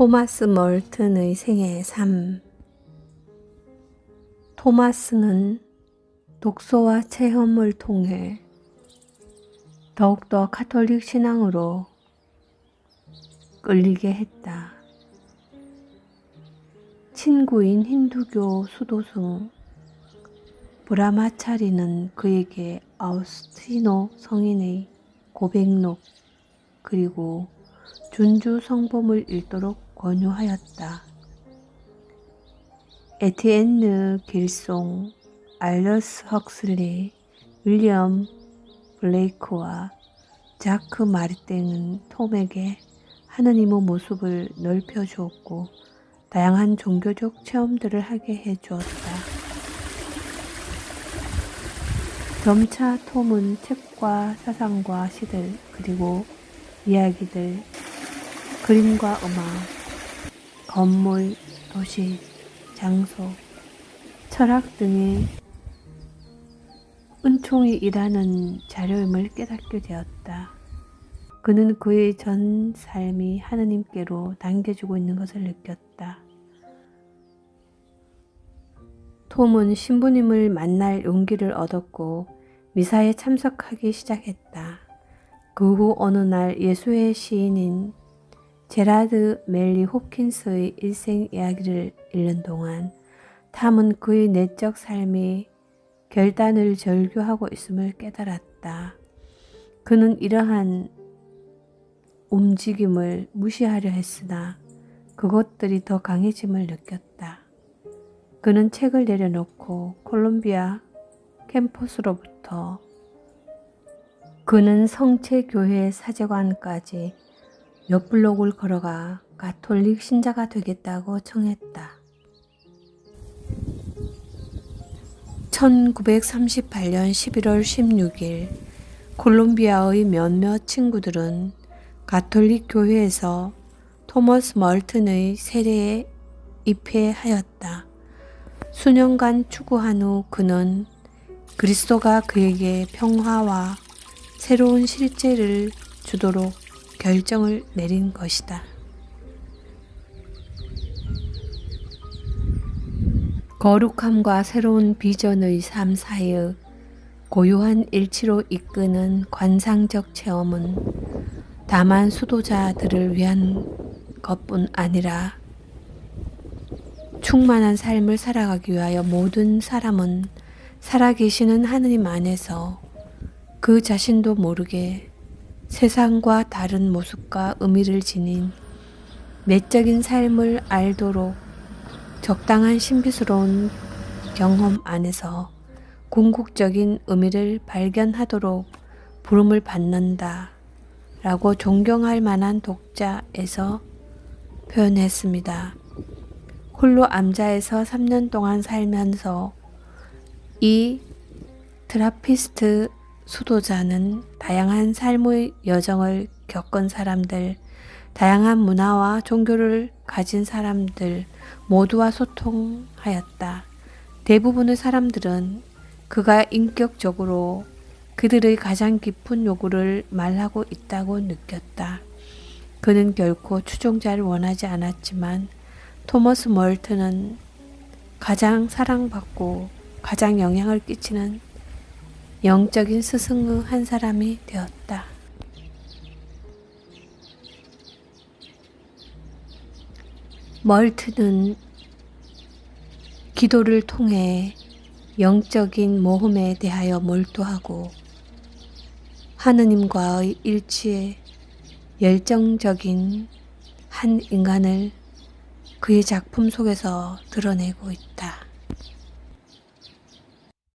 토마스 멀튼의 생애 3 토마스는 독서와 체험을 통해 더욱더 카톨릭 신앙으로 끌리게 했다. 친구인 힌두교 수도승 브라마차리는 그에게 아우스티노 성인의 고백록 그리고 준주 성범을 읽도록 권유하였다. 에티엔느 길송, 알러스 헉슬리, 윌리엄 블레이크와 자크 마르땡은 톰에게 하느님의 모습을 넓혀 주었고 다양한 종교적 체험들을 하게 해 주었다. 점차 톰은 책과 사상과 시들 그리고 이야기들 그림과 음악, 건물, 도시, 장소, 철학 등의 은총이 일하는 자료임을 깨닫게 되었다. 그는 그의 전 삶이 하느님께로 당겨지고 있는 것을 느꼈다. 톰은 신부님을 만날 용기를 얻었고 미사에 참석하기 시작했다. 그 후 어느 날 예수의 시인인 제라드 멜리 홉킨스의 일생 이야기를 읽는 동안 탐은 그의 내적 삶이 결단을 절규하고 있음을 깨달았다. 그는 이러한 움직임을 무시하려 했으나 그것들이 더 강해짐을 느꼈다. 그는 책을 내려놓고 콜롬비아 캠퍼스로부터 그는 성체교회 사제관까지 몇 블록을 걸어가 가톨릭 신자가 되겠다고 청했다. 1938년 11월 16일 콜롬비아의 몇몇 친구들은 가톨릭 교회에서 토머스 멀튼의 세례에 입회하였다. 수년간 추구한 후 그는 그리스도가 그에게 평화와 새로운 실제를 주도록 결정을 내린 것이다. 거룩함과 새로운 비전의 삶 사이의 고요한 일치로 이끄는 관상적 체험은 다만 수도자들을 위한 것뿐 아니라 충만한 삶을 살아가기 위하여 모든 사람은 살아계시는 하느님 안에서 그 자신도 모르게 세상과 다른 모습과 의미를 지닌 내적인 삶을 알도록 적당한 신비스러운 경험 안에서 궁극적인 의미를 발견하도록 부름을 받는다 라고 존경할 만한 독자에서 표현했습니다. 홀로 암자에서 3년 동안 살면서 이 트라피스트 수도자는 다양한 삶의 여정을 겪은 사람들, 다양한 문화와 종교를 가진 사람들 모두와 소통하였다. 대부분의 사람들은 그가 인격적으로 그들의 가장 깊은 요구를 말하고 있다고 느꼈다. 그는 결코 추종자를 원하지 않았지만 토머스 멀튼은 가장 사랑받고 가장 영향을 끼치는 영적인 스승의 한 사람이 되었다. 멀트는 기도를 통해 영적인 모험에 대하여 몰두하고 하느님과의 일치에 열정적인 한 인간을 그의 작품 속에서 드러내고 있다.